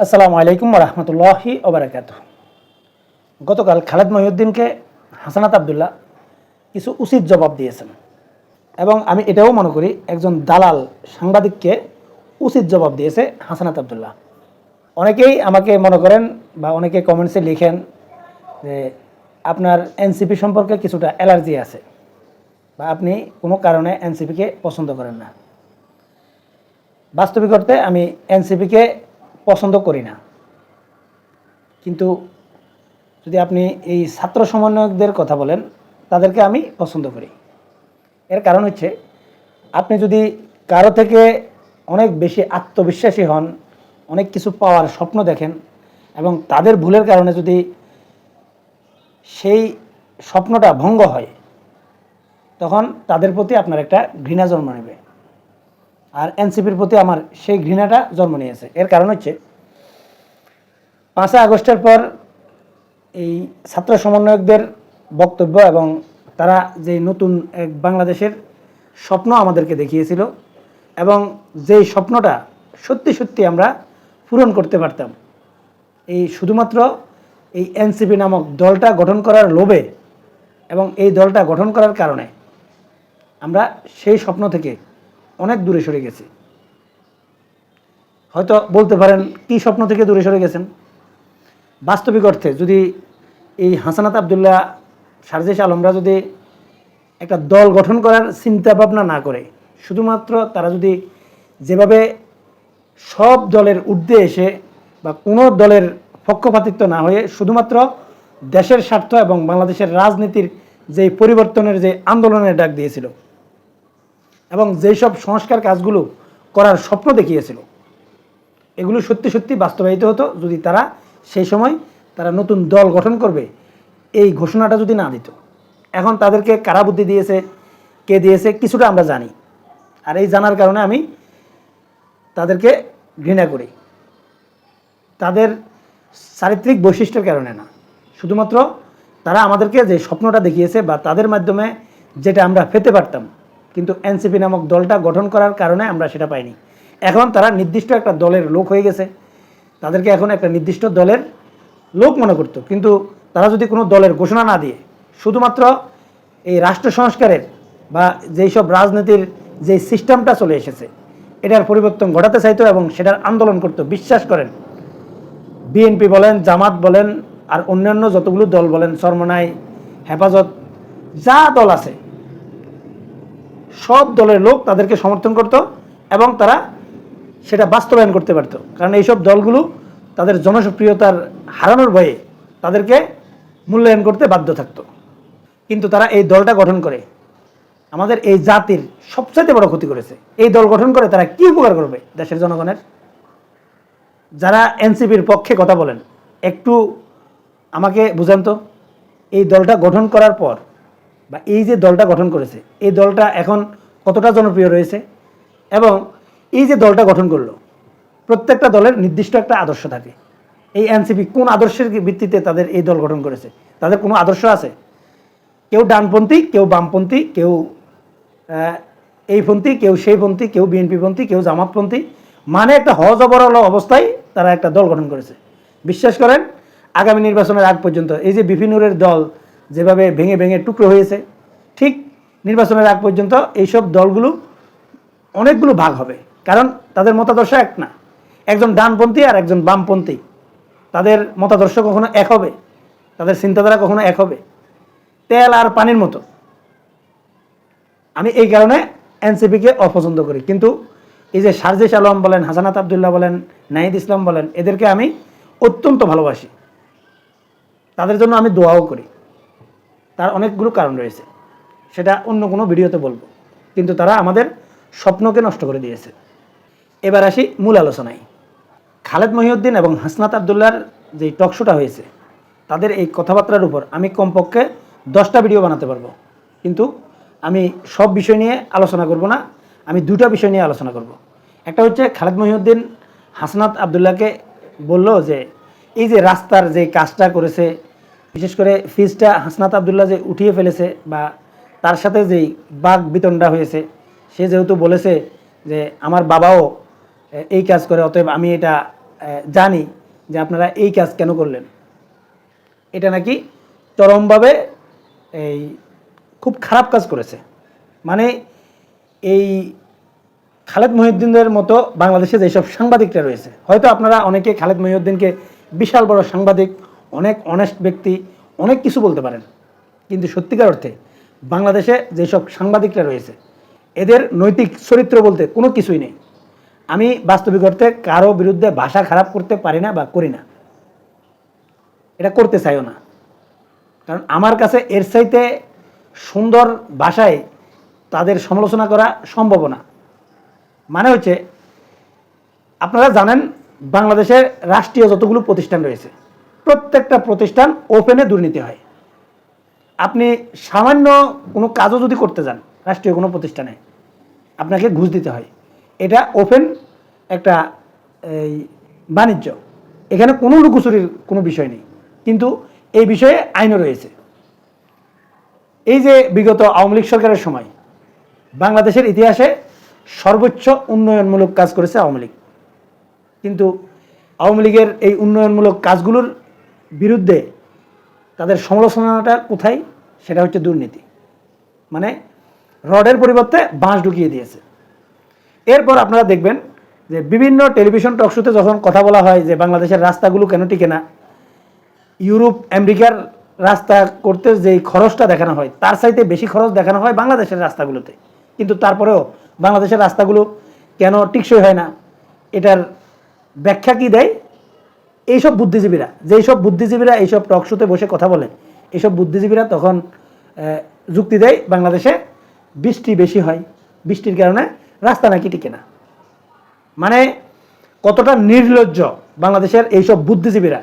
আসসালামু আলাইকুম রহমতুল্লাহি ওবরাকাত। গতকাল খালেদ মহিউদ্দিনকে হাসানাত আবদুল্লাহ কিছু উচিত জবাব দিয়েছেন এবং আমি এটাও মনে করি একজন দালাল সাংবাদিককে উচিত জবাব দিয়েছে হাসানাত আবদুল্লাহ। অনেকেই আমাকে মনে করেন বা অনেকে কমেন্টসে লিখেন যে আপনার এনসিপি সম্পর্কে কিছুটা অ্যালার্জি আছে বা আপনি কোনো কারণে এনসিপিকে পছন্দ করেন না। বাস্তবিক অর্থে আমি এনসিপিকে পছন্দ করি না। কিন্তু যদি আপনি এই ছাত্র সমন্বয়কদের কথা বলেন, তাদেরকে আমি পছন্দ করি। এর কারণ হচ্ছে, আপনি যদি কারও থেকে অনেক বেশি আত্মবিশ্বাসী হন, অনেক কিছু পাওয়ার স্বপ্ন দেখেন এবং তাদের ভুলের কারণে যদি সেই স্বপ্নটা ভঙ্গ হয়, তখন তাদের প্রতি আপনার একটা ঘৃণা জন্ম নেবে। আর এনসিপির প্রতি আমার সেই ঘৃণাটা জন্ম নিয়েছে। এর কারণ হচ্ছে, পাঁচই আগস্টের পর এই ছাত্র সমন্বয়কদের বক্তব্য এবং তারা যে নতুন এক বাংলাদেশের স্বপ্ন আমাদেরকে দেখিয়েছিল এবং যেই স্বপ্নটা সত্যি সত্যি আমরা পূরণ করতে পারতাম, এই শুধুমাত্র এই এনসিপি নামক দলটা গঠন করার লোভে এবং এই দলটা গঠন করার কারণে আমরা সেই স্বপ্ন থেকে অনেক দূরে সরে গেছি। হয়তো বলতে পারেন, কি স্বপ্ন থেকে দূরে সরে গেছেন? বাস্তবিক অর্থে যদি এই হাসানাত আবদুল্লাহ, সারজেশ আলমরা যদি একটা দল গঠন করার চিন্তা ভাবনা না করে, শুধুমাত্র তারা যদি যেভাবে সব দলের ঊর্ধ্বে এসে বা কোনো দলের পক্ষপাতিত্ব না হয়ে শুধুমাত্র দেশের স্বার্থ এবং বাংলাদেশের রাজনীতির যে পরিবর্তনের যে আন্দোলনের ডাক দিয়েছিল এবং যেই সব সংস্কার কাজগুলো করার স্বপ্ন দেখিয়েছিল, এগুলো সত্যি সত্যি বাস্তবায়িত হতো যদি তারা সেই সময় তারা নতুন দল গঠন করবে, এই ঘোষণাটা যদি না দিত। এখন তাদেরকে কারা বুদ্ধি দিয়েছে, কে দিয়েছে, কিছুটা আমরা জানি। আর এই জানার কারণে আমি তাদেরকে ঘৃণা করি। তাদের চারিত্রিক বৈশিষ্ট্যের কারণে না। শুধুমাত্র তারা আমাদেরকে যে স্বপ্নটা দেখিয়েছে বা তাদের মাধ্যমে যেটা আমরা পেতে পারতাম কিন্তু এনসিপি নামক দলটা গঠন করার কারণে আমরা সেটা পাইনি। এখন তারা নির্দিষ্ট একটা দলের লোক হয়ে গেছে। তাদেরকে এখন একটা নির্দিষ্ট দলের লোক মনে করতো। কিন্তু তারা যদি কোনো দলের ঘোষণা না দিয়ে, শুধুমাত্র এই রাষ্ট্র সংস্কারের বা যেই সব রাজনীতির যে সিস্টেমটা চলে এসেছে, এটার পরিবর্তন ঘটাতে চাইতো এবং সেটার আন্দোলন করতো। বিশ্বাস করেন, বিএনপি বলেন, জামাত বলেন, আর অন্যান্য যতগুলো দল বলেন সরমনাই হেফাজত, যা দল আছে সব দলের লোক তাদেরকে সমর্থন করত এবং তারা সেটা বাস্তবায়ন করতে পারত। কারণ এইসব দলগুলো তাদের জনপ্রিয়তার হারানোর ভয়ে তাদেরকে মূল্যায়ন করতে বাধ্য থাকতো। কিন্তু তারা এই দলটা গঠন করে। আমাদের এই জাতির সবচাইতে বড় ক্ষতি করেছে। এই দল গঠন করে তারা কি উপকার করবে দেশের জনগণের? যারা এনসিপির পক্ষে কথা বলেন, একটু আমাকে বুঝান তো? এই দলটা গঠন করার পর বা এই যে দলটা গঠন করেছে, এই দলটা এখন কতটা জনপ্রিয় রয়েছে এবং এই যে দলটা গঠন করল, প্রত্যেকটা দলের নির্দিষ্ট একটা আদর্শ থাকে। এই এনসিপি কোন আদর্শের ভিত্তিতে তাদের এই দল গঠন করেছে? তাদের কোনো আদর্শ আছে? কেউ ডানপন্থী, কেউ বামপন্থী, কেউ এইপন্থী, কেউ সেইপন্থী, কেউ বিএনপিপন্থী, কেউ জামাতপন্থী। মানে একটা হজ অবরল অবস্থায় তারা একটা দল গঠন করেছে। বিশ্বাস করেন, আগামী নির্বাচনের আগ পর্যন্ত এই যে বিভিন্নরের দল যেভাবে ভেঙে ভেঙে টুকরো হয়েছে, ঠিক নির্বাচনের আগ পর্যন্ত এইসব দলগুলো অনেকগুলো ভাগ হবে। কারণ তাদের মতাদর্শ এক না। একজন ডানপন্থী আর একজন বামপন্থী। তাদের মতাদর্শ কখনো এক হবে, তাদের চিন্তাধারা কখনো এক হবে। তেল আর পানির মতো। আমি এই কারণে এনসিপিকে অপছন্দ করি। কিন্তু এই যে সারজেশ আলম বলেন, হাসানাত আবদুল্লাহ বলেন, নাহিদ ইসলাম বলেন, এদেরকে আমি অত্যন্ত ভালোবাসি। তাদের জন্য আমি দোয়াও করি। তার অনেকগুলো কারণ রয়েছে। সেটা অন্য কোনো ভিডিওতে বলব। কিন্তু তারা আমাদের স্বপ্নকে নষ্ট করে দিয়েছে। এবার আসি মূল আলোচনায়। খালেদ মহিউদ্দিন এবং হাসনাত আবদুল্লার যে টকশোটা হয়েছে, তাদের এই কথাবার্তার উপর আমি কমপক্ষে দশটা ভিডিও বানাতে পারব। কিন্তু আমি সব বিষয় নিয়ে আলোচনা করব না, আমি দুটা বিষয় নিয়ে আলোচনা করব। একটা হচ্ছে খালেদ মহিউদ্দিন হাসনাত আবদুল্লাহকে বলল যে, এই যে রাস্তার যে কাজটা করেছে বিশেষ করে ফিজটা হাসনাত আবদুল্লাহ যে উঠিয়ে ফেলেছে বা তার সাথে যেই বাঘ বিতণ্ডা হয়েছে, সে যেহেতু বলেছে যে আমার বাবাও এই কাজ করে, অতএব আমি এটা জানি যে আপনারা এই কাজ কেন করলেন। এটা নাকি চরমভাবে এই খুব খারাপ কাজ করেছে। মানে এই খালেদ মহিউদ্দিনের মতো বাংলাদেশে যেসব সাংবাদিকরা রয়েছে, হয়তো আপনারা অনেকে খালেদ মহিউদ্দিনকে বিশাল বড় সাংবাদিক অনেক অনেস্ট ব্যক্তি অনেক কিছু বলতে পারেন। কিন্তু সত্যিকার অর্থে বাংলাদেশে যেসব সাংবাদিকরা রয়েছে, এদের নৈতিক চরিত্র বলতে কোনো কিছুই নেই। আমি বাস্তবিক অর্থে কারও বিরুদ্ধে ভাষা খারাপ করতে পারি না বা করি না। এটা করতে চাইও না। কারণ আমার কাছে এর চাইতে সুন্দর ভাষায় তাদের সমালোচনা করা সম্ভব না। মানে হচ্ছে, আপনারা জানেন বাংলাদেশের রাষ্ট্রীয় যতগুলো প্রতিষ্ঠান রয়েছে প্রত্যেকটা প্রতিষ্ঠান ওপেনে দুর্নীতি হয়। আপনি সামান্য কোনো কাজও যদি করতে যান, রাষ্ট্রীয় কোনো প্রতিষ্ঠানে, আপনাকে ঘুষ দিতে হয়। এটা ওপেন একটা, এই, বাণিজ্য। এখানে কোনো লুকোচুরির কোনো বিষয় নেই। কিন্তু এই বিষয়ে আইনও রয়েছে। এই যে বিগত আওয়ামী লীগ সরকারের সময়, বাংলাদেশের ইতিহাসে সর্বোচ্চ উন্নয়নমূলক কাজ করেছে আওয়ামী লীগ। কিন্তু আওয়ামী লীগের এই উন্নয়নমূলক কাজগুলোর বিরুদ্ধে তাদের সমালোচনাটা কোথায়? সেটা হচ্ছে দুর্নীতি। মানে রডের পরিবর্তে বাঁশ ঢুকিয়ে দিয়েছে। এরপর আপনারা দেখবেন যে বিভিন্ন টেলিভিশন টকশোতে যখন কথা বলা হয় যে বাংলাদেশের রাস্তাগুলো কেন টিকে না, ইউরোপ, আমেরিকার রাস্তা করতে যেই খরচটা দেখানো হয়, তার চাইতে বেশি খরচ দেখানো হয় বাংলাদেশের রাস্তাগুলোতে। কিন্তু তারপরেও বাংলাদেশের রাস্তাগুলো কেন টিকসই হয় না, এটার ব্যাখ্যা কি দেয়? এইসব বুদ্ধিজীবীরা, যেই সব বুদ্ধিজীবীরা এইসব টকশোতে বসে কথা বলে, এইসব বুদ্ধিজীবীরা তখন যুক্তি দেয় বাংলাদেশে বৃষ্টি বেশি হয়, বৃষ্টির কারণে রাস্তা নাকি টিকে না। মানে কতটা নির্লজ্জ বাংলাদেশের এইসব বুদ্ধিজীবীরা।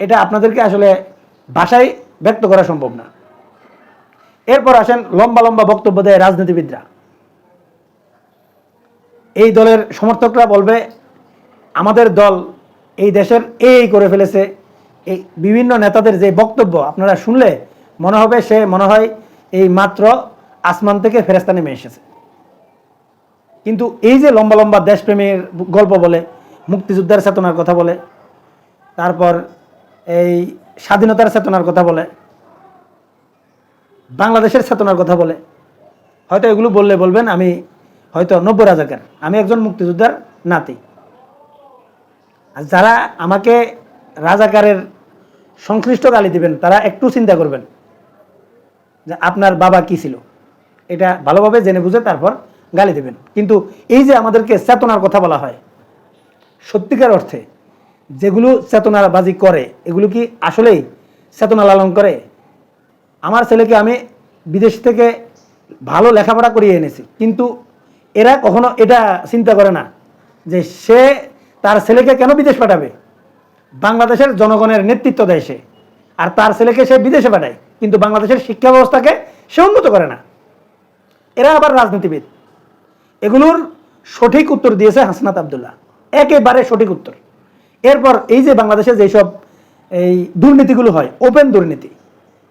এটা আপনাদেরকে আসলে ভাষায় ব্যক্ত করা সম্ভব না। এরপর আসেন লম্বা লম্বা বক্তব্য দেয় রাজনীতিবিদরা। এই দলের সমর্থকরা বলবে, আমাদের দল এই দেশের এই করে ফেলেছে। এই বিভিন্ন নেতাদের যে বক্তব্য, আপনারা শুনলে মনে হবে সে মনে হয় এই মাত্র আসমান থেকে ফেরেস্তা নেমে এসেছে। কিন্তু এই যে লম্বা লম্বা দেশপ্রেমের গল্প বলে, মুক্তিযুদ্ধের চেতনার কথা বলে, তারপর এই স্বাধীনতার চেতনার কথা বলে, বাংলাদেশের চেতনার কথা বলে, হয়তো এগুলো বললে বলবেন, আমি হয়তো নব্বই রাজাকার, আমি একজন মুক্তিযোদ্ধার নাতি। আর যারা আমাকে রাজাকারের সংশ্লিষ্ট গালি দিবেন, তারা একটু চিন্তা করবেন যে আপনার বাবা কি ছিল। এটা ভালোভাবে জেনে বুঝে তারপর গালি দেবেন। কিন্তু এই যে আমাদেরকে চেতনার কথা বলা হয়, সত্যিকার অর্থে যেগুলো চেতনাবাজি করে, এগুলো কি আসলেই চেতনা লালন করে? আমার ছেলেকে আমি বিদেশ থেকে ভালো লেখাপড়া করিয়ে এনেছি, কিন্তু এরা কখনো এটা চিন্তা করে না যে সে তার ছেলেকে কেন বিদেশ পাঠাবে? বাংলাদেশের জনগণের নেতৃত্ব দেয় সে। আর তার ছেলেকে সে বিদেশে পাঠায়, কিন্তু বাংলাদেশের শিক্ষা ব্যবস্থাকে সে উন্নত করে না। এরা আবার রাজনীতিবিদ। এগুলোর সঠিক উত্তর দিয়েছে হাসনাত আবদুল্লাহ। একেবারে সঠিক উত্তর। এরপর এই যে বাংলাদেশে যেসব এই দুর্নীতিগুলো হয়, ওপেন দুর্নীতি,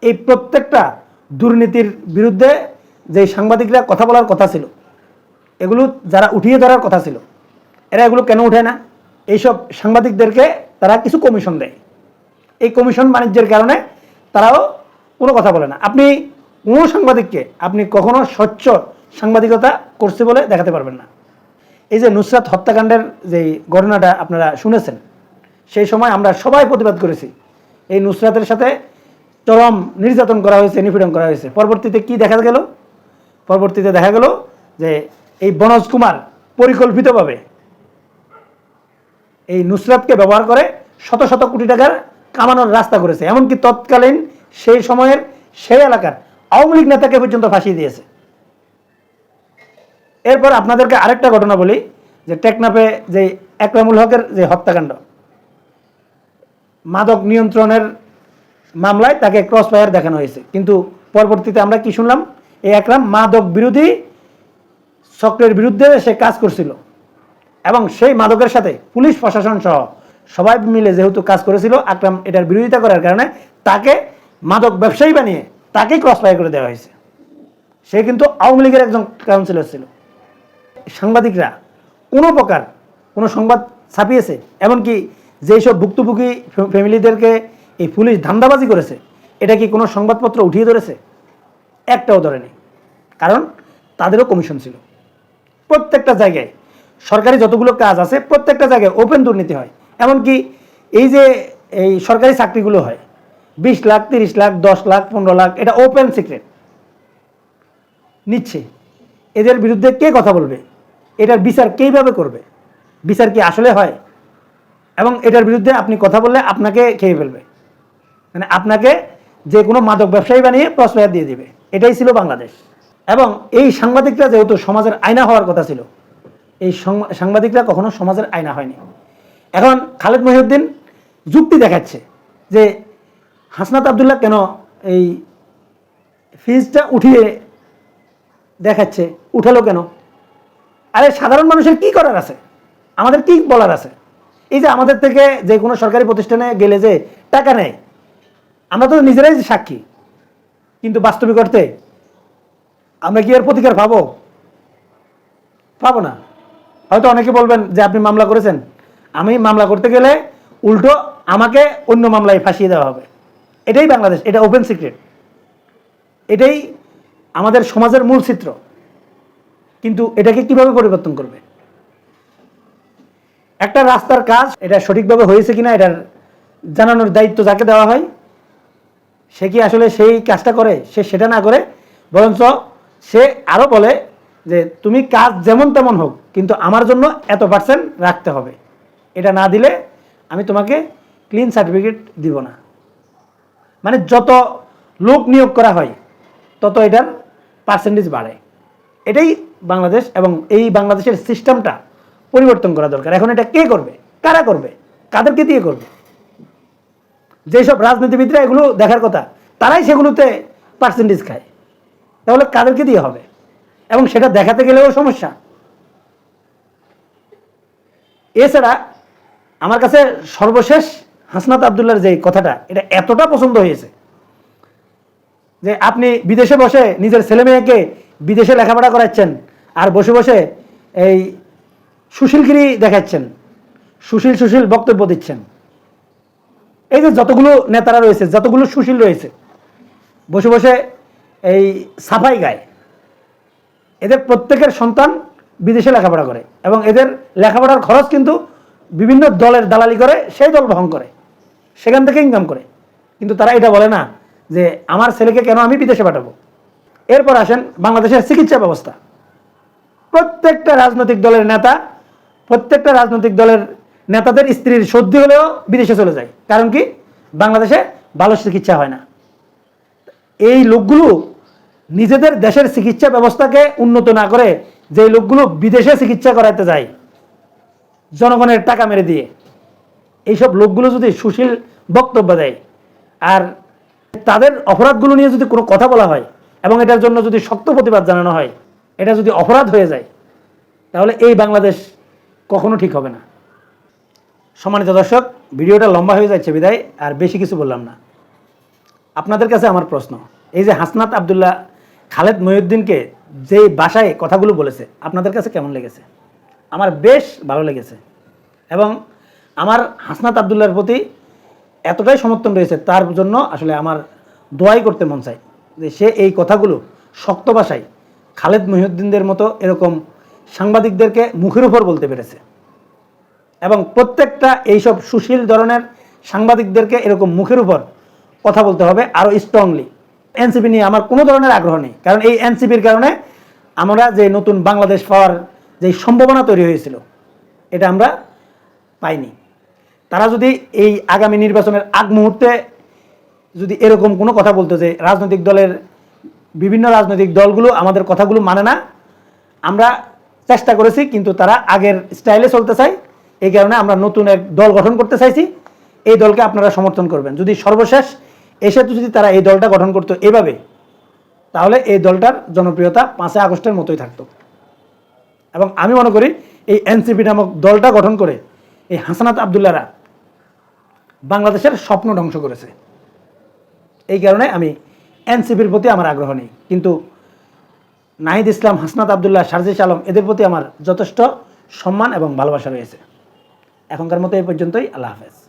এই প্রত্যেকটা দুর্নীতির বিরুদ্ধে যে সাংবাদিকরা কথা বলার কথা ছিল, এগুলো যারা উঠিয়ে ধরার কথা ছিল, এরা এগুলো কেন উঠে না? এইসব সাংবাদিকদেরকে তারা কিছু কমিশন দেয়। এই কমিশন বাণিজ্যের কারণে তারাও কোনো কথা বলে না। আপনি কোনো সাংবাদিককে আপনি কখনো স্বচ্ছ সাংবাদিকতা করছে বলে দেখাতে পারবেন না। এই যে নুসরাত হত্যাকাণ্ডের যে ঘটনাটা আপনারা শুনেছেন, সেই সময় আমরা সবাই প্রতিবাদ করেছি। এই নুসরাতের সাথে চরম নির্যাতন করা হয়েছে, নিপীড়ন করা হয়েছে। পরবর্তীতে কি দেখা গেল? পরবর্তীতে দেখা গেল যে এই বনজ কুমার পরিকল্পিতভাবে এই নুসরাতকে ব্যবহার করে শত শত কোটি টাকার কামানোর রাস্তা করেছে। এমনকি তৎকালীন সেই সময়ের সেই এলাকার আওয়ামী লীগ নেতাকে পর্যন্ত ফাঁসিয়ে দিয়েছে। এরপর আপনাদেরকে আরেকটা ঘটনা বলি, যে টেকনাফে যে একরামুল হকের যে হত্যাকাণ্ড, মাদক নিয়ন্ত্রণের মামলায় তাকে ক্রস ফায়ার দেখানো হয়েছে। কিন্তু পরবর্তীতে আমরা কি শুনলাম? এই একরাম মাদক বিরোধী চক্রের বিরুদ্ধে সে কাজ করছিল। এবং সেই মাদকের সাথে পুলিশ, প্রশাসন সহ সবাই মিলে যেহেতু কাজ করেছিল, আকরাম এটার বিরোধিতা করার কারণে তাকে মাদক ব্যবসায়ী বানিয়ে তাকেই ক্রস ফায়ার করে দেওয়া হয়েছে। সে কিন্তু আওয়ামী লীগের একজন কাউন্সিলর ছিল। সাংবাদিকরা কোনো প্রকার কোনো সংবাদ ছাপিয়েছে, এমনকি যেই সব ভুক্তভোগী ফ্যামিলিদেরকে এই পুলিশ ধান্দাবাজি করেছে, এটা কি কোনো সংবাদপত্র উঠিয়ে ধরেছে? একটাও ধরেনি। কারণ তাদেরও কমিশন ছিল। প্রত্যেকটা জায়গায় সরকারি যতগুলো কাজ আছে, প্রত্যেকটা জায়গায় ওপেন দুর্নীতি হয়। এমনকি এই যে এই সরকারি চাকরিগুলো হয়, বিশ লাখ, তিরিশ লাখ, দশ লাখ, পনেরো লাখ, এটা ওপেন সিক্রেট নিচ্ছে। এদের বিরুদ্ধে কে কথা বলবে? এটার বিচার কীভাবে করবে? বিচার কি আসলে হয়? এবং এটার বিরুদ্ধে আপনি কথা বললে আপনাকে খেয়ে ফেলবে। মানে আপনাকে যে কোনো মাদক ব্যবসায়ী বানিয়ে প্রশ্রয় দিয়ে দিবে। এটাই ছিল বাংলাদেশ। এবং এই সাংবাদিকরা যেহেতু সমাজের আয়না হওয়ার কথা ছিল এই সংবা- সাংবাদিকরা কখনো সমাজের আয়না হয়নি। এখন খালেদ মহিউদ্দিন যুক্তি দেখাচ্ছে যে হাসনাত আবদুল্লাহ কেন এই ফিজটা উঠিয়ে দেখাচ্ছে, উঠালো কেন? আরে সাধারণ মানুষের কি করার আছে? আমাদের কি বলার আছে? এই যে আমাদের থেকে যে কোনো সরকারি প্রতিষ্ঠানে গেলে যে টাকা নেয়, আমরা তো নিজেরাই সাক্ষী। কিন্তু বাস্তবিক অর্থে আমরা কি এর প্রতিকার পাবো? পাবো না। হয়তো অনেকে বলবেন যে আপনি মামলা করেছেন। আমি মামলা করতে গেলে উল্টো আমাকে অন্য মামলায় ফাঁসিয়ে দেওয়া হবে। এটাই বাংলাদেশ, এটা ওপেন সিক্রেট এটাই আমাদের সমাজের মূল চিত্র। কিন্তু এটাকে কীভাবে পরিবর্তন করবে? একটা রাস্তার কাজ, এটা সঠিকভাবে হয়েছে কিনা এটার জানানোর দায়িত্ব যাকে দেওয়া হয়, সে কি আসলে সেই কাজটা করে, সে সেটা না করে, বরঞ্চ সে আরও বলে যে তুমি কাজ যেমন তেমন হোক, কিন্তু আমার জন্য এত পার্সেন্ট রাখতে হবে। এটা না দিলে আমি তোমাকে ক্লিন সার্টিফিকেট দিব না। মানে যত লোক নিয়োগ করা হয়, তত এটার পার্সেন্টেজ বাড়ে। এটাই বাংলাদেশ এবং এই বাংলাদেশের সিস্টেমটা পরিবর্তন করা দরকার। এখন এটা কে করবে? কারা করবে? কাদেরকে দিয়ে করবে? যেসব রাজনীতিবিদরা এগুলো দেখার কথা, তারাই সেগুলোতে পার্সেন্টেজ খায়। তাহলে কাদেরকে দিয়ে হবে? এবং সেটা দেখাতে গেলেও সমস্যা। এছাড়া আমার কাছে সর্বশেষ হাসনাত আবদুল্লার যে কথাটা, এটা এতটা পছন্দ হয়েছে যে আপনি বিদেশে বসে নিজের ছেলে মেয়েকে বিদেশে লেখাপড়া করাচ্ছেন আর বসে বসে এই সুশীলগিরি দেখাচ্ছেন, সুশীল সুশীল বক্তব্য দিচ্ছেন। এই যে যতগুলো নেতারা রয়েছে, যতগুলো সুশীল রয়েছে, বসে বসে এই সাফাই গায়। এদের প্রত্যেকের সন্তান বিদেশে লেখাপড়া করে এবং এদের লেখাপড়ার খরচ কিন্তু বিভিন্ন দলের দালালি করে, সেই দল বহন করে, সেখান থেকে ইনকাম করে। কিন্তু তারা এটা বলে না যে আমার ছেলেকে কেন আমি বিদেশে পাঠাবো? এরপর আসেন বাংলাদেশের চিকিৎসা ব্যবস্থা। প্রত্যেকটা রাজনৈতিক দলের নেতা, প্রত্যেকটা রাজনৈতিক দলের নেতাদের স্ত্রীর সর্দি হলেও বিদেশে চলে যায়। কারণ কি? বাংলাদেশে ভালো চিকিৎসা হয় না। এই লোকগুলো নিজেদের দেশের চিকিৎসা ব্যবস্থাকে উন্নত না করে যে লোকগুলো বিদেশে চিকিৎসা করাতে যায়, জনগণের টাকা মেরে দিয়ে। এইসব লোকগুলো যদি সুশীল বক্তব্য দেয়, আর তাদের অপরাধগুলো নিয়ে যদি কোনো কথা বলা হয়, এবং এটার জন্য যদি শক্ত প্রতিবাদ জানানো হয়, এটা যদি অপরাধ হয়ে যায়, তাহলে এই বাংলাদেশ কখনো ঠিক হবে না। সম্মানিত দর্শক, ভিডিওটা লম্বা হয়ে যাচ্ছে বিদায়, আর বেশি কিছু বললাম না। আপনাদের কাছে আমার প্রশ্ন, এই যে হাসনাত আবদুল্লাহ খালেদ মহিউদ্দিনকে যে বাসায় কথাগুলো বলেছে, আপনাদের কাছে কেমন লেগেছে? আমার বেশ ভালো লেগেছে। এবং আমার হাসনাত আবদুল্লার প্রতি এতটাই সমর্থন রয়েছে, তার জন্য আসলে আমার দোয়াই করতে মন চাই যে সে এই কথাগুলো শক্ত ভাষায় খালেদ মহিউদ্দিনদের মতো এরকম সাংবাদিকদেরকে মুখের উপর বলতে পেরেছে। এবং প্রত্যেকটা এইসব সুশীল ধরনের সাংবাদিকদেরকে এরকম মুখের উপর কথা বলতে হবে আরও স্ট্রংলি এনসিপি নিয়ে আমার কোনো ধরনের আগ্রহ নেই। কারণ এই এনসিপির কারণে আমরা যে নতুন বাংলাদেশ পাওয়ার যে সম্ভাবনা তৈরি হয়েছিল, এটা আমরা পাইনি। তারা যদি এই আগামী নির্বাচনের আগ মুহূর্তে যদি এরকম কোনো কথা বলতো যে রাজনৈতিক দলের বিভিন্ন রাজনৈতিক দলগুলো আমাদের কথাগুলো মানে না, আমরা চেষ্টা করেছি, কিন্তু তারা আগের স্টাইলে চলতে চায়। এই কারণে আমরা নতুন এক দল গঠন করতে চাইছি। এই দলকে আপনারা সমর্থন করবেন। যদি সর্বশেষ এসে যদি তারা এই দলটা গঠন করতো এভাবে, তাহলে এই দলটার জনপ্রিয়তা পাঁচই আগস্টের মতোই থাকতো। এবং আমি মনে করি এই এনসিপি নামক দলটা গঠন করে এই হাসানাত আবদুল্লারা বাংলাদেশের স্বপ্ন ধ্বংস করেছে। এই কারণে আমি এনসিপির প্রতি আমার আগ্রহ নেই। কিন্তু নাহিদ ইসলাম, হাসনাত আবদুল্লাহ শারজিস আলম এদের প্রতি আমার যথেষ্ট সম্মান এবং ভালোবাসা রয়েছে। এখনকার মতো এই পর্যন্তই, আল্লাহ হাফেজ।